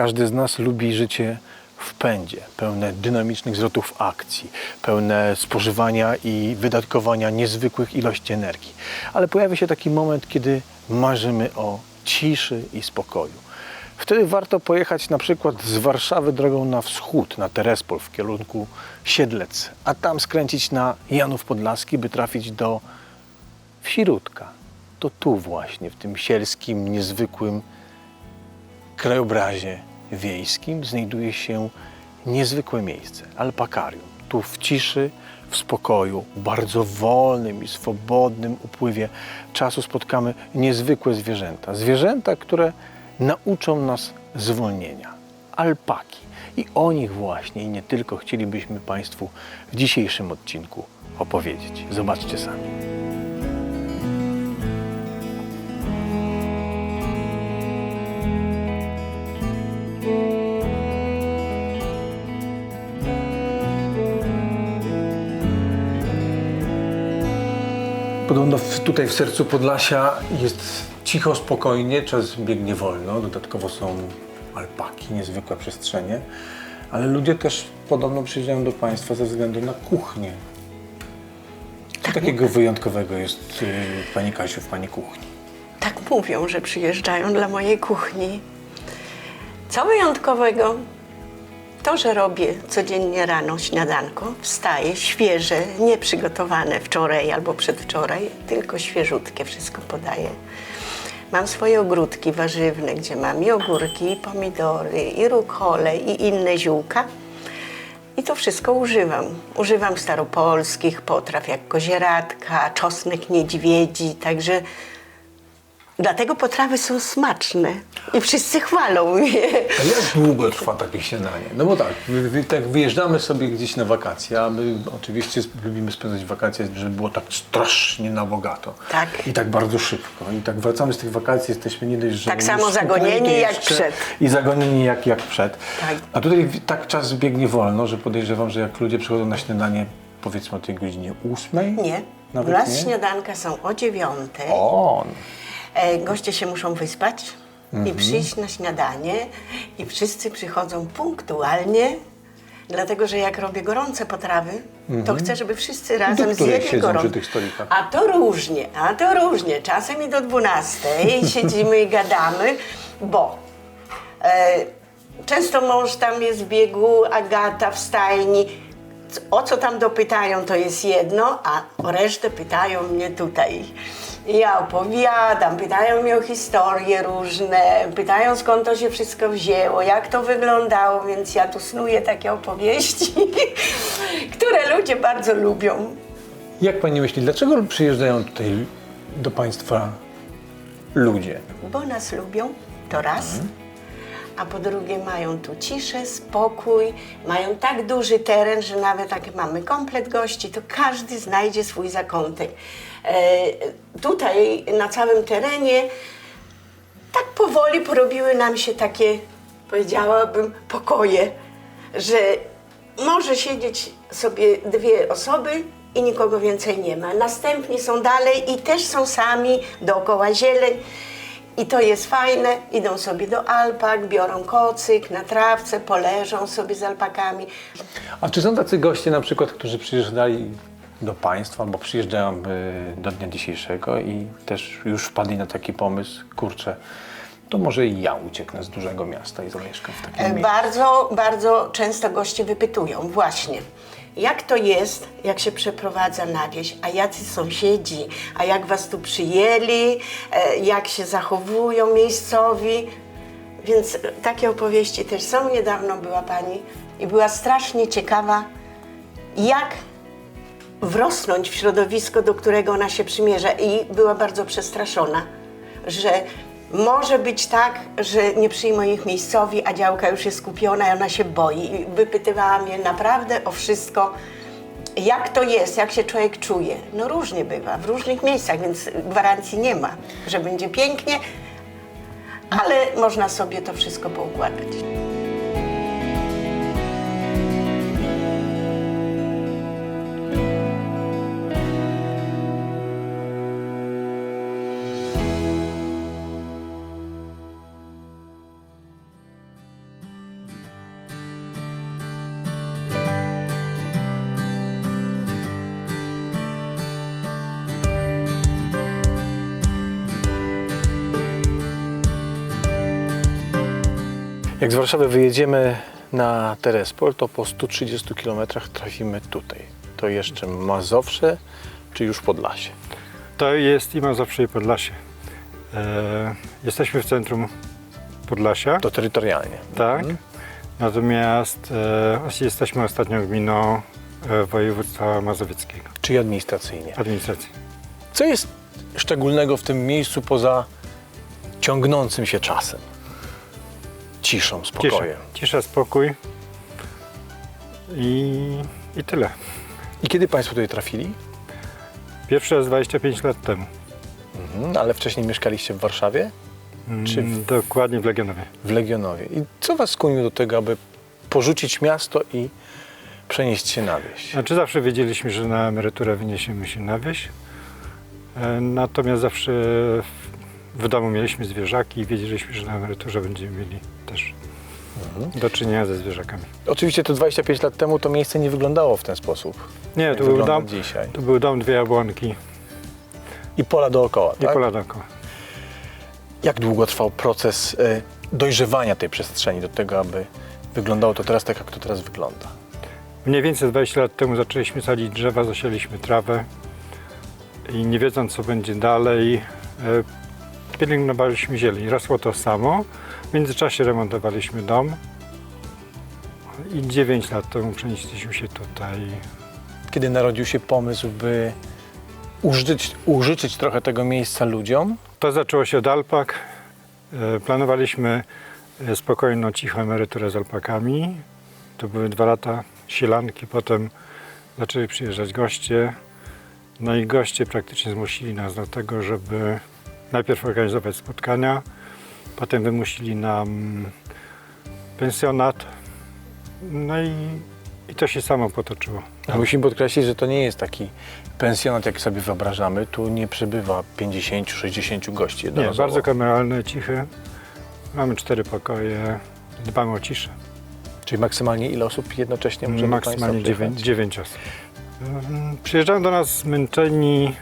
Każdy z nas lubi życie w pędzie, pełne dynamicznych zwrotów akcji, pełne spożywania i wydatkowania niezwykłych ilości energii. Ale pojawia się taki moment, kiedy marzymy o ciszy i spokoju. Wtedy warto pojechać na przykład z Warszawy drogą na wschód, na Terespol w kierunku Siedlec, a tam skręcić na Janów Podlaski, by trafić do wsi Rudka. To tu właśnie, w tym sielskim, niezwykłym krajobrazie wiejskim znajduje się niezwykłe miejsce alpakarium. Tu w ciszy, w spokoju, bardzo wolnym i swobodnym upływie czasu spotkamy niezwykłe zwierzęta. Zwierzęta, które nauczą nas zwolnienia. Alpaki. I o nich właśnie i nie tylko chcielibyśmy Państwu w dzisiejszym odcinku opowiedzieć. Zobaczcie sami. Podobno tutaj w sercu Podlasia jest cicho, spokojnie, czas biegnie wolno. Dodatkowo są alpaki, niezwykłe przestrzenie. Ale ludzie też podobno przyjeżdżają do Państwa ze względu na kuchnię. Co takiego wyjątkowego jest, y, Pani Kasiu, w Pani kuchni? Tak mówią, że przyjeżdżają dla mojej kuchni. Co wyjątkowego? To, że robię codziennie rano śniadanko, wstaję świeże, nie przygotowane wczoraj albo przedwczoraj, tylko świeżutkie wszystko podaję. Mam swoje ogródki warzywne, gdzie mam i ogórki, i pomidory, i rukole, i inne ziółka. I to wszystko używam. Używam staropolskich potraw jak kozieradka, czosnek niedźwiedzi, także dlatego potrawy są smaczne i wszyscy chwalą mnie. A jak długo trwa takie śniadanie? No bo tak, wy, wy, tak wyjeżdżamy sobie gdzieś na wakacje, a my oczywiście lubimy spędzać wakacje, żeby było tak strasznie na bogato. Tak. I tak bardzo szybko. I tak wracamy z tych wakacji, jesteśmy nie dość, że Tak samo zagonieni jak przed. I zagonieni jak, jak przed. Tak. A tutaj tak czas biegnie wolno, że podejrzewam, że jak ludzie przychodzą na śniadanie powiedzmy o tej godzinie ósmej? Nie. U Nawet nas nie? śniadanka są o dziewiątej. O, Goście się muszą wyspać Mhm. i przyjść na śniadanie i wszyscy przychodzą punktualnie, dlatego że jak robię gorące potrawy, to chcę, żeby wszyscy razem Mhm. której zjedli siedzą gorące. przy tych stolikach? A to różnie, a to różnie. Czasem i do 12 siedzimy i gadamy, bo e, często mąż tam jest w biegu, Agata w stajni. C- O co tam dopytają, to jest jedno, a o resztę pytają mnie tutaj. I Ja opowiadam, pytają mnie o historie różne, pytają skąd to się wszystko wzięło, jak to wyglądało, więc ja tu snuję takie opowieści, które ludzie bardzo lubią. jak Pani myśli, dlaczego przyjeżdżają tutaj do Państwa ludzie? Bo nas lubią, to raz. A po drugie mają tu ciszę, spokój, mają tak duży teren, że nawet jak mamy komplet gości, to każdy znajdzie swój zakątek. E, tutaj na całym terenie tak powoli porobiły nam się takie, powiedziałabym, pokoje, że może siedzieć sobie dwie osoby i nikogo więcej nie ma. Następni są dalej i też są sami, dookoła zieleń. I to jest fajne, idą sobie do alpak, biorą kocyk na trawce, poleżą sobie z alpakami. A czy są tacy goście na przykład, którzy przyjeżdżali do Państwa albo przyjeżdżają y, do dnia dzisiejszego i też już wpadli na taki pomysł, kurczę, to może i ja ucieknę z dużego miasta i zamieszkam w takim E, miejscu. Bardzo, bardzo często goście wypytują właśnie, jak to jest, jak się przeprowadza na wieś, a jacy sąsiedzi, a jak was tu przyjęli, e, jak się zachowują miejscowi. Więc takie opowieści też są. Niedawno była pani i była strasznie ciekawa, jak wrosnąć w środowisko, do którego ona się przymierza i była bardzo przestraszona, że może być tak, że nie przyjmą ich miejscowi, a działka już jest kupiona i ona się boi. I wypytywała mnie naprawdę o wszystko, jak to jest, jak się człowiek czuje. No różnie bywa, w różnych miejscach, więc gwarancji nie ma, że będzie pięknie, ale można sobie to wszystko poukładać. Jak z Warszawy wyjedziemy na Terespol, to po 130 km trafimy tutaj. To jeszcze Mazowsze, czy już Podlasie? To jest i Mazowsze i Podlasie. E, jesteśmy w centrum Podlasia, To terytorialnie. tak. Natomiast e, jesteśmy ostatnią gminą e, województwa mazowieckiego, Czyli administracyjnie. administracji. Co jest szczególnego w tym miejscu poza ciągnącym się czasem? Ciszą, Cisza, spokojem. cisza spokój i, i tyle. I kiedy Państwo tutaj trafili? Pierwszy raz 25 lat temu, Mhm, ale wcześniej mieszkaliście w Warszawie? Czy Mm, dokładnie w Legionowie. w Legionowie. I co Was skłoniło do tego, aby porzucić miasto i przenieść się na wieś? Znaczy zawsze wiedzieliśmy, że na emeryturę wyniesiemy się na wieś. E, Natomiast zawsze w, domu mieliśmy zwierzaki i wiedzieliśmy, że na emeryturze będziemy mieli też do czynienia ze zwierzakami. Oczywiście to 25 lat temu to miejsce nie wyglądało w ten sposób. Nie, to był, dom, dzisiaj. to był dom, dwie jabłonki I pola dookoła, i tak? pola dookoła. Jak długo trwał proces e, dojrzewania tej przestrzeni do tego, aby wyglądało to teraz tak, jak to teraz wygląda? Mniej więcej 20 lat temu zaczęliśmy sadzić drzewa, zasialiśmy trawę i nie wiedząc co będzie dalej, e, pielęgnowaliśmy zieleń. Rosło to samo. W międzyczasie remontowaliśmy dom i 9 lat temu przenieśliśmy się tutaj. Kiedy narodził się pomysł, by użyczyć, użyczyć trochę tego miejsca ludziom, To zaczęło się od alpak. E, Planowaliśmy e, spokojną, cichą emeryturę z alpakami. To były dwa lata sielanki, potem zaczęli przyjeżdżać goście. No i goście praktycznie zmusili nas do tego, żeby najpierw organizować spotkania, potem wymusili nam pensjonat. No i, i to się samo potoczyło. A musimy podkreślić, że to nie jest taki pensjonat, jak sobie wyobrażamy. Tu nie przybywa 50-60 gości Nie, jednorazowo. bardzo kameralne, ciche. Mamy cztery pokoje, dbamy o ciszę. Czyli maksymalnie ile osób jednocześnie może Maksymalnie Państwa dziewięć, osób. Mm, Przyjeżdżają do nas zmęczeni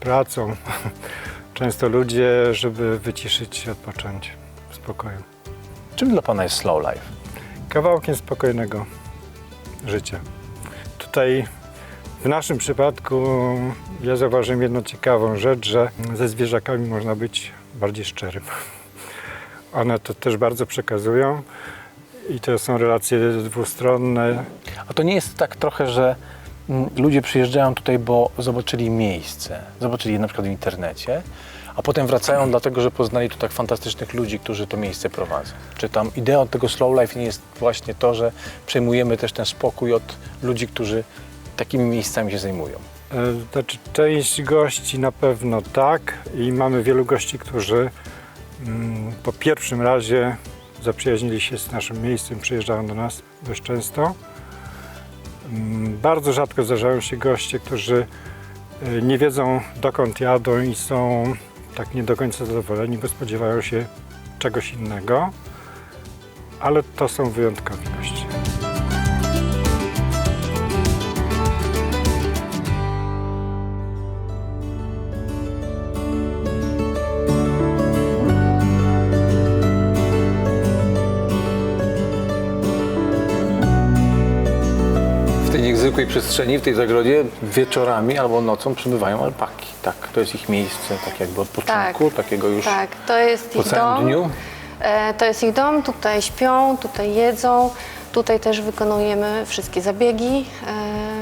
pracą. Często ludzie, żeby wyciszyć się, odpocząć w spokoju. Czym dla Pana jest slow life? Kawałkiem spokojnego życia. Tutaj w naszym przypadku ja zauważyłem jedną ciekawą rzecz, że ze zwierzakami można być bardziej szczerym. One to też bardzo przekazują i to są relacje dwustronne. A to nie jest tak trochę, że mm, ludzie przyjeżdżają tutaj, bo zobaczyli miejsce, zobaczyli je na przykład w internecie, a potem wracają dlatego, że poznali tu tak fantastycznych ludzi, którzy to miejsce prowadzą. Czy tam ideą tego slow life nie jest właśnie to, że przejmujemy też ten spokój od ludzi, którzy takimi miejscami się zajmują? E, Znaczy, część gości na pewno tak i mamy wielu gości, którzy mm, po pierwszym razie zaprzyjaźnili się z naszym miejscem, przyjeżdżają do nas dość często. Mm, Bardzo rzadko zdarzają się goście, którzy e, nie wiedzą dokąd jadą i są tak nie do końca zadowoleni, bo spodziewają się czegoś innego, ale to są wyjątkowi goście. W tej niezwykłej przestrzeni, w tej zagrodzie wieczorami albo nocą przybywają alpaki. Tak, to jest ich miejsce tak jakby odpoczynku, takiego już Tak, to jest po ich całym dom. dniu. E, To jest ich dom, tutaj śpią, tutaj jedzą. Tutaj też wykonujemy wszystkie zabiegi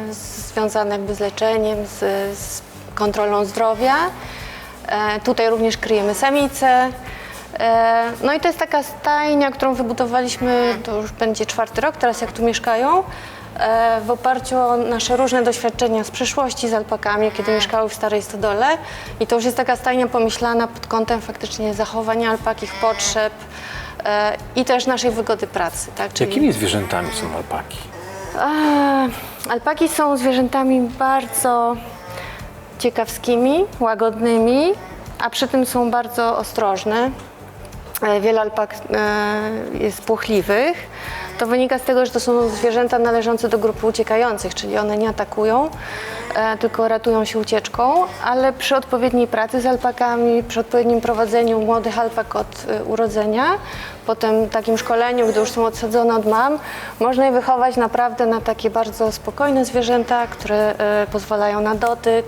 e, związane jakby z leczeniem, z, z kontrolą zdrowia. E, tutaj również kryjemy samice. E, no i to jest taka stajnia, którą wybudowaliśmy, to już będzie czwarty rok teraz jak tu mieszkają. E, W oparciu o nasze różne doświadczenia z przeszłości z alpakami, kiedy mieszkały w Starej Stodole. I to już jest taka stajnia pomyślana pod kątem faktycznie zachowania alpak, ich potrzeb e, i też naszej wygody pracy. Tak? Czyli- Jakimi zwierzętami są alpaki? a, alpaki są zwierzętami bardzo ciekawskimi, łagodnymi, a przy tym są bardzo ostrożne. e, wiele alpak e, jest płochliwych, to wynika z tego, że to są zwierzęta należące do grupy uciekających, czyli one nie atakują, e, tylko ratują się ucieczką, ale przy odpowiedniej pracy z alpakami, przy odpowiednim prowadzeniu młodych alpak od e, urodzenia, potem takim szkoleniu, gdy już są odsadzone od mam, można je wychować naprawdę na takie bardzo spokojne zwierzęta, które e, pozwalają na dotyk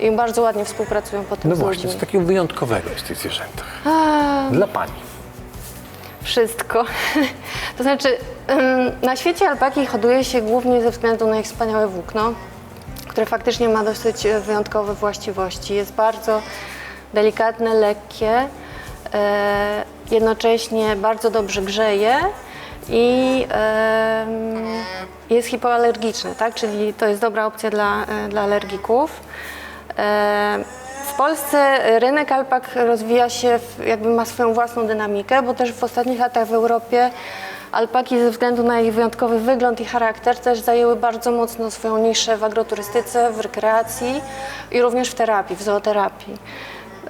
i bardzo ładnie współpracują potem No z właśnie, ludźmi. co takiego wyjątkowego jest w tych zwierzętach? A, Dla pani. Wszystko. To znaczy, na świecie alpaki hoduje się głównie ze względu na ich wspaniałe włókno, które faktycznie ma dosyć e, wyjątkowe właściwości. Jest bardzo delikatne, lekkie, e, jednocześnie bardzo dobrze grzeje i jest hipoalergiczne, tak? czyli to jest dobra opcja dla, e, dla alergików. W Polsce rynek alpak rozwija się, jakby ma swoją własną dynamikę, bo też w ostatnich latach w Europie alpaki ze względu na ich wyjątkowy wygląd i charakter też zajęły bardzo mocno swoją niszę w agroturystyce, w rekreacji i również w terapii, w zooterapii.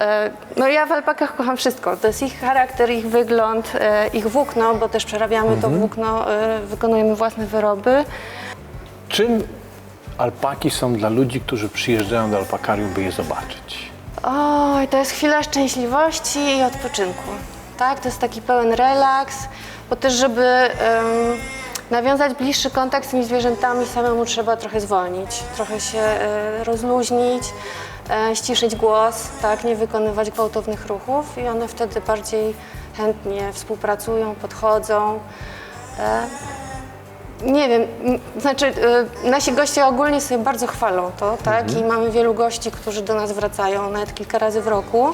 E, No ja w alpakach kocham wszystko. To jest ich charakter, ich wygląd, e, ich włókno, bo też przerabiamy to włókno, e, wykonujemy własne wyroby. Czym alpaki są dla ludzi, którzy przyjeżdżają do alpakarium, by je zobaczyć? Oj, to jest chwila szczęśliwości i odpoczynku. Tak, to jest taki pełen relaks, bo też, żeby nawiązać bliższy kontakt z tymi zwierzętami, samemu trzeba trochę zwolnić, trochę się e, rozluźnić, e, ściszyć głos, tak, nie wykonywać gwałtownych ruchów i one wtedy bardziej chętnie współpracują, podchodzą. E, nie wiem, znaczy y, nasi goście ogólnie sobie bardzo chwalą to, tak? I mamy wielu gości, którzy do nas wracają nawet kilka razy w roku.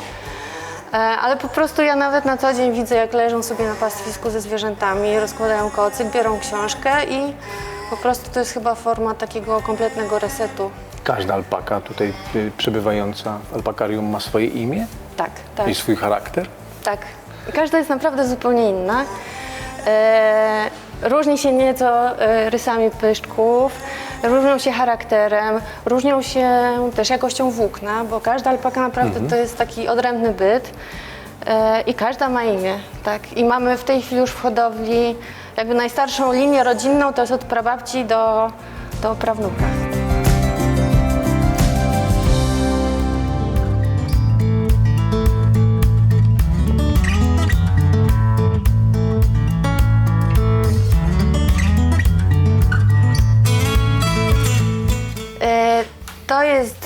E, ale po prostu ja nawet na co dzień widzę, jak leżą sobie na pastwisku ze zwierzętami, rozkładają kocyk, biorą książkę i po prostu to jest chyba forma takiego kompletnego resetu. Każda alpaka tutaj y, przebywająca w alpakarium ma swoje imię Tak, tak. i swój charakter? Tak. Każda jest naprawdę zupełnie inna. E, różni się nieco e, rysami pyszczków, różnią się charakterem, różnią się też jakością włókna, bo każda alpaka naprawdę to jest taki odrębny byt e, i każda ma imię. Tak? I mamy w tej chwili już w hodowli jakby najstarszą linię rodzinną, to jest od prababci do, do prawnuka.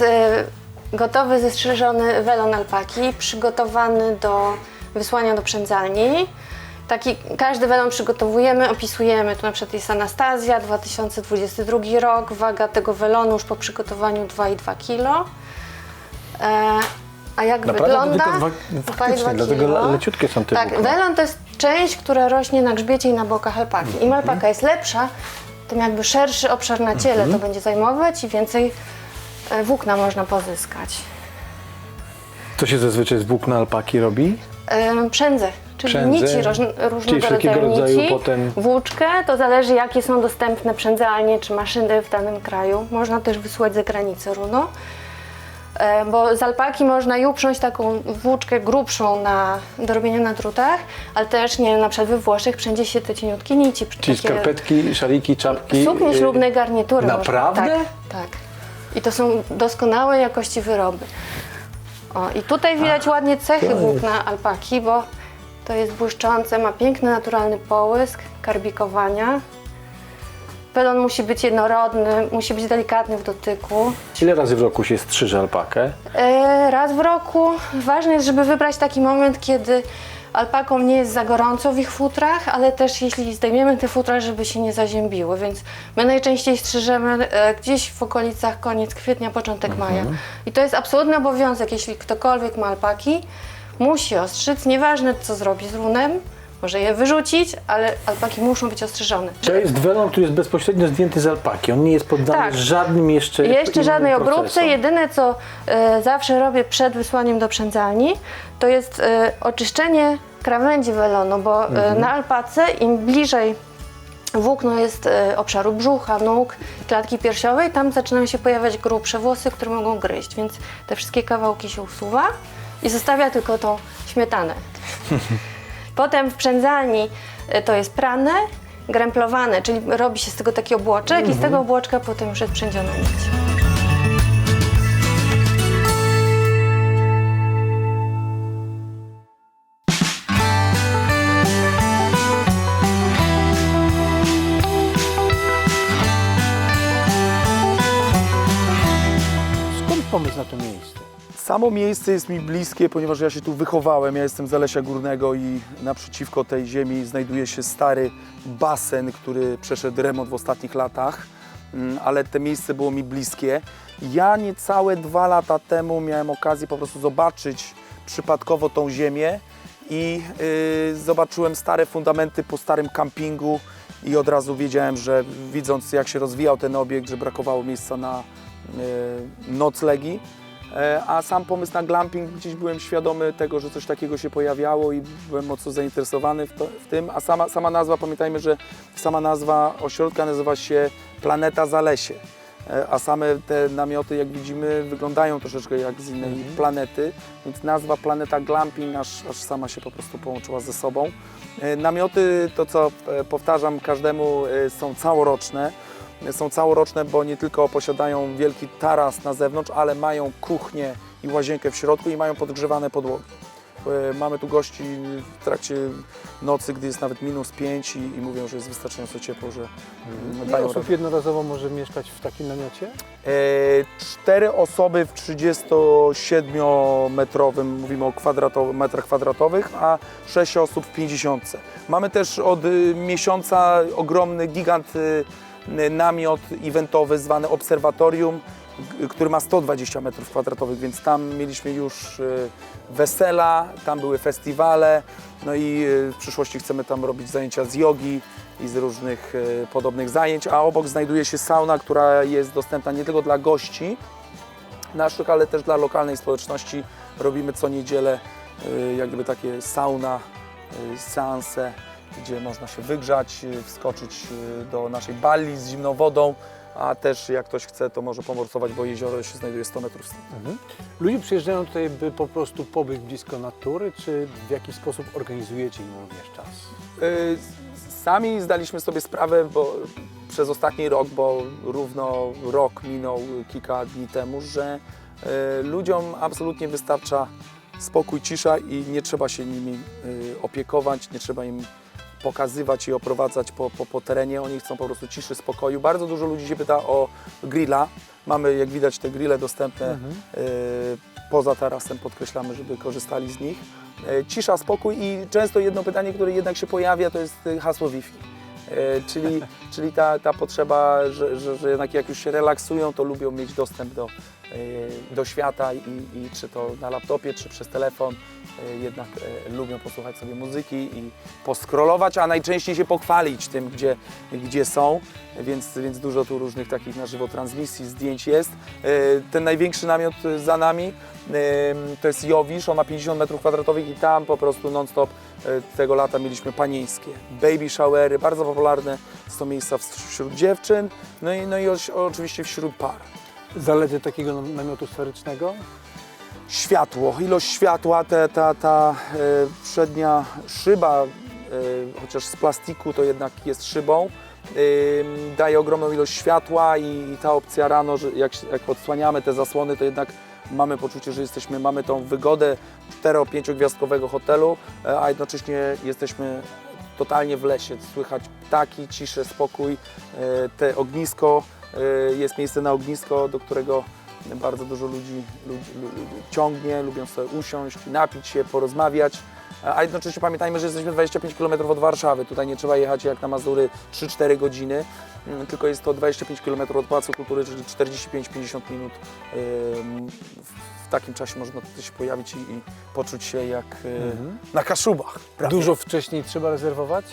Jest e, gotowy, zestrzeżony welon alpaki, przygotowany do wysłania do przędzalni. Taki, każdy welon przygotowujemy, opisujemy. Tu na przykład jest Anastazja, 2022 rok, waga tego welonu już po przygotowaniu 2,2 kg. E, a jak Naprawdę? wygląda? Tylko dwa- 2,2 faktycznie, dlatego kilo. leciutkie są te Tak, włókna. welon to jest część, która rośnie na grzbiecie i na bokach alpaki. Mhm. Im alpaka jest lepsza, tym jakby szerszy obszar na ciele Mhm. to będzie zajmować i więcej włókna można pozyskać. Co się zazwyczaj z włókna alpaki robi? E, Przędze, czyli Przędze, nici róż, różnego wszelkiego rodzaju rodzaju nici, potem- włóczkę, to zależy jakie są dostępne przędzalnie czy maszyny w danym kraju. Można też wysłać za granicę runo. E, Bo z alpaki można i uprzeć taką włóczkę grubszą na, do robienia na drutach, ale też nie wiem, na przykład we Włoszech wszędzie się te cieniutkie nici. Czyli takie- skarpetki, szaliki, czapki? Suknie y, ślubne, garnitury. można- Naprawdę? Tak, tak. I to są doskonałe jakości wyroby. O, I tutaj widać ładnie cechy włókna alpaki, bo to jest błyszczące, ma piękny, naturalny połysk, karbikowania. Pelon musi być jednorodny, musi być delikatny w dotyku. Ile razy w roku się strzyże alpakę? E, raz w roku. Ważne jest, żeby wybrać taki moment, kiedy alpakom nie jest za gorąco w ich futrach, ale też jeśli zdejmiemy te futra, żeby się nie zaziębiły. Więc my najczęściej strzyżemy e, gdzieś w okolicach koniec kwietnia, początek maja. I to jest absolutny obowiązek, jeśli ktokolwiek ma alpaki, musi ostrzyc, nieważne co zrobi z runem, może je wyrzucić, ale alpaki muszą być ostrzyżone. To jest welon, który jest bezpośrednio zdjęty z alpaki. On nie jest poddany Tak. żadnym jeszcze Jeszcze żadnej procesom. obróbce. Jedyne, co e, zawsze robię przed wysłaniem do przędzalni, to jest e, oczyszczenie krawędzi welonu, bo e, na alpace im bliżej włókno jest e, obszaru brzucha, nóg, klatki piersiowej, tam zaczynają się pojawiać grubsze włosy, które mogą gryźć, więc te wszystkie kawałki się usuwa i zostawia tylko tą śmietanę. Potem w przędzalni y, to jest prane, gręplowane, czyli robi się z tego taki obłoczek i z tego obłoczka potem już jest przędziona nić. Skąd pomysł na to miejsce? Samo miejsce jest mi bliskie, ponieważ ja się tu wychowałem. Ja jestem z Zalesia Górnego i naprzeciwko tej ziemi znajduje się stary basen, który przeszedł remont w ostatnich latach, Mm, ale te miejsce było mi bliskie. Ja niecałe dwa lata temu miałem okazję po prostu zobaczyć przypadkowo tą ziemię i yy, zobaczyłem stare fundamenty po starym kampingu i od razu wiedziałem, że widząc jak się rozwijał ten obiekt, że brakowało miejsca na yy, noclegi. E, A sam pomysł na glamping, gdzieś byłem świadomy tego, że coś takiego się pojawiało i byłem mocno zainteresowany w, to, w tym. A sama, sama nazwa, pamiętajmy, że sama nazwa ośrodka nazywa się Planeta Zalesie. E, A same te namioty, jak widzimy, wyglądają troszeczkę jak z innej planety, więc nazwa Planeta Glamping aż, aż sama się po prostu połączyła ze sobą. E, Namioty, to co powtarzam każdemu, są całoroczne są całoroczne, bo nie tylko posiadają wielki taras na zewnątrz, ale mają kuchnię i łazienkę w środku i mają podgrzewane podłogi. E, Mamy tu gości w trakcie nocy, gdy jest nawet minus 5 i, i mówią, że jest wystarczająco ciepło, że mm, Ile dają osób radę. jednorazowo może mieszkać w takim namiocie? E, Cztery osoby w 37-metrowym, mówimy o kwadratow- metrach kwadratowych, a sześć osób w 50. Mamy też od miesiąca ogromny gigant namiot eventowy zwany Obserwatorium, który ma 120 metrów kwadratowych, więc tam mieliśmy już y, wesela, tam były festiwale, no i y, w przyszłości chcemy tam robić zajęcia z jogi i z różnych y, podobnych zajęć, a obok znajduje się sauna, która jest dostępna nie tylko dla gości naszych, ale też dla lokalnej społeczności. Robimy co niedzielę jak gdyby takie sauna, seanse, gdzie można się wygrzać, y, wskoczyć y, do naszej bali z zimną wodą, a też jak ktoś chce, to może pomorsować, bo jezioro się znajduje 100 metrów stąd. Ludzie przyjeżdżają tutaj, by po prostu pobyć blisko natury, czy w jakiś sposób organizujecie im również czas? Y, Sami zdaliśmy sobie sprawę, bo przez ostatni rok, bo równo rok minął kilka dni temu, że y, ludziom absolutnie wystarcza spokój, cisza i nie trzeba się nimi y, opiekować, nie trzeba im pokazywać i oprowadzać po, po, po terenie. Oni chcą po prostu ciszy, spokoju. Bardzo dużo ludzi się pyta o grilla. Mamy, jak widać, te grille dostępne y, poza tarasem, podkreślamy, żeby korzystali z nich. E, Cisza, spokój i często jedno pytanie, które jednak się pojawia, to jest e, hasło Wi-Fi. E, Czyli, czyli ta, ta potrzeba, że, że, że jednak jak już się relaksują, to lubią mieć dostęp do, e, do świata i, i czy to na laptopie, czy przez telefon, e, jednak e, lubią posłuchać sobie muzyki i poskrolować, a najczęściej się pochwalić tym, gdzie, gdzie są, więc, więc dużo tu różnych takich na żywo transmisji, zdjęć jest. Ten największy namiot za nami to jest Jowisz, on ma 50 metrów kwadratowych i tam po prostu non-stop y, tego lata mieliśmy panieńskie. Baby showery, bardzo popularne są miejsca wśród dziewczyn, no i, no i oczywiście wśród par. Zalety takiego nam- namiotu sferycznego? Światło, ilość światła, te, ta, ta y, przednia szyba, y, chociaż z plastiku to jednak jest szybą, y, daje ogromną ilość światła i, i ta opcja rano, że jak, jak odsłaniamy te zasłony, to jednak mamy poczucie, że jesteśmy, mamy tą wygodę 4-5 gwiazdkowego hotelu, e, a jednocześnie jesteśmy totalnie w lesie. Słychać ptaki, ciszę, spokój, e, te ognisko, e, jest miejsce na ognisko, do którego bardzo dużo ludzi, ludzi, ludzi ciągnie, lubią sobie usiąść, napić się, porozmawiać. A jednocześnie pamiętajmy, że jesteśmy 25 km od Warszawy. Tutaj nie trzeba jechać jak na Mazury 3-4 godziny, mm, tylko jest to 25 km od Pałacu Kultury, czyli 45-50 minut. W takim czasie można tutaj się pojawić i, i poczuć się jak y, na Kaszubach. prawie. Dużo wcześniej trzeba rezerwować?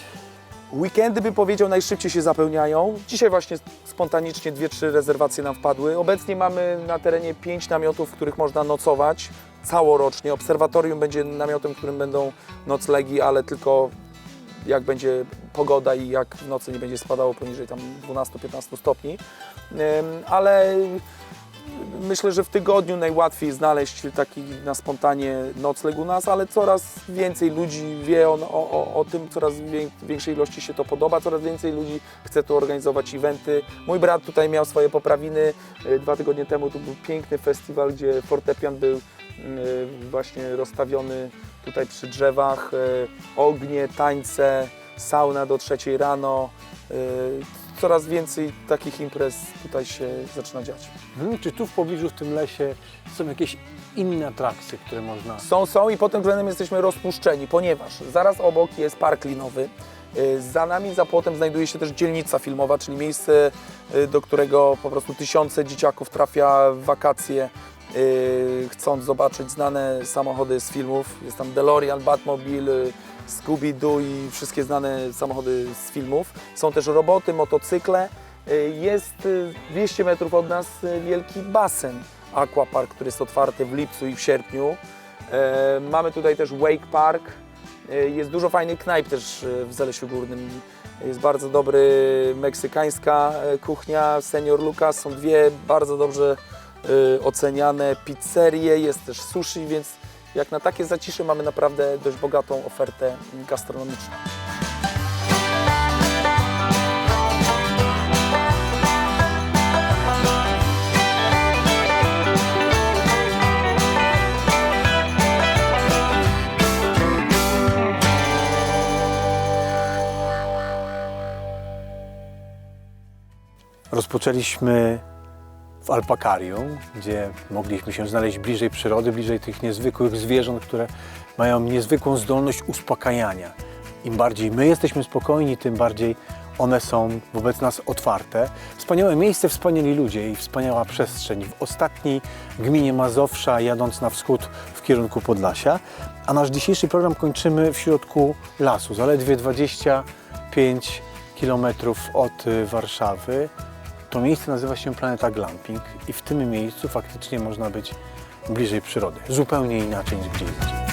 Weekendy, bym powiedział, najszybciej się zapełniają. Dzisiaj właśnie spontanicznie dwie, trzy rezerwacje nam wpadły. Obecnie mamy na terenie pięć namiotów, w których można nocować całorocznie. Obserwatorium będzie namiotem, w którym będą noclegi, ale tylko jak będzie pogoda i jak w nocy nie będzie spadało poniżej tam 12-15 stopni. Ale myślę, że w tygodniu najłatwiej znaleźć taki na spontanie nocleg u nas, ale coraz więcej ludzi wie o, o, o- o tym, coraz wię- większej ilości się to podoba, coraz więcej ludzi chce tu organizować eventy. Mój brat tutaj miał swoje poprawiny. Y, Dwa tygodnie temu tu był piękny festiwal, gdzie fortepian był y, właśnie rozstawiony tutaj przy drzewach, y, ognie, tańce, sauna do trzeciej rano. Coraz więcej takich imprez tutaj się zaczyna dziać. Hmm, czy tu w pobliżu, w tym lesie są jakieś inne atrakcje, które można... Są, są i pod tym względem jesteśmy rozpuszczeni, ponieważ zaraz obok jest park linowy. Y, Za nami, za płotem znajduje się też dzielnica filmowa, czyli miejsce, y, do którego po prostu tysiące dzieciaków trafia w wakacje, y, chcąc zobaczyć znane samochody z filmów. Jest tam DeLorean, Batmobile, Scooby-Doo i wszystkie znane samochody z filmów. Są też roboty, motocykle. Y, Jest y, 200 metrów od nas y, wielki basen Aquapark, który jest otwarty w lipcu i w sierpniu. Mamy tutaj też Wake Park. Jest dużo fajnych knajp też w Zalesiu Górnym. Jest bardzo dobry meksykańska kuchnia, Senior Lucas. Są dwie bardzo dobrze oceniane pizzerie, jest też sushi, więc jak na takie zacisze mamy naprawdę dość bogatą ofertę gastronomiczną. Rozpoczęliśmy Alpakarium, gdzie mogliśmy się znaleźć bliżej przyrody, bliżej tych niezwykłych zwierząt, które mają niezwykłą zdolność uspokajania. Im bardziej my jesteśmy spokojni, tym bardziej one są wobec nas otwarte. Wspaniałe miejsce, wspaniali ludzie i wspaniała przestrzeń. W ostatniej gminie Mazowsza, jadąc na wschód w kierunku Podlasia. A nasz dzisiejszy program kończymy w środku lasu, zaledwie 25 kilometrów od y, Warszawy. To miejsce nazywa się Planeta Glamping i w tym miejscu faktycznie można być bliżej przyrody. Zupełnie inaczej niż gdzie indziej.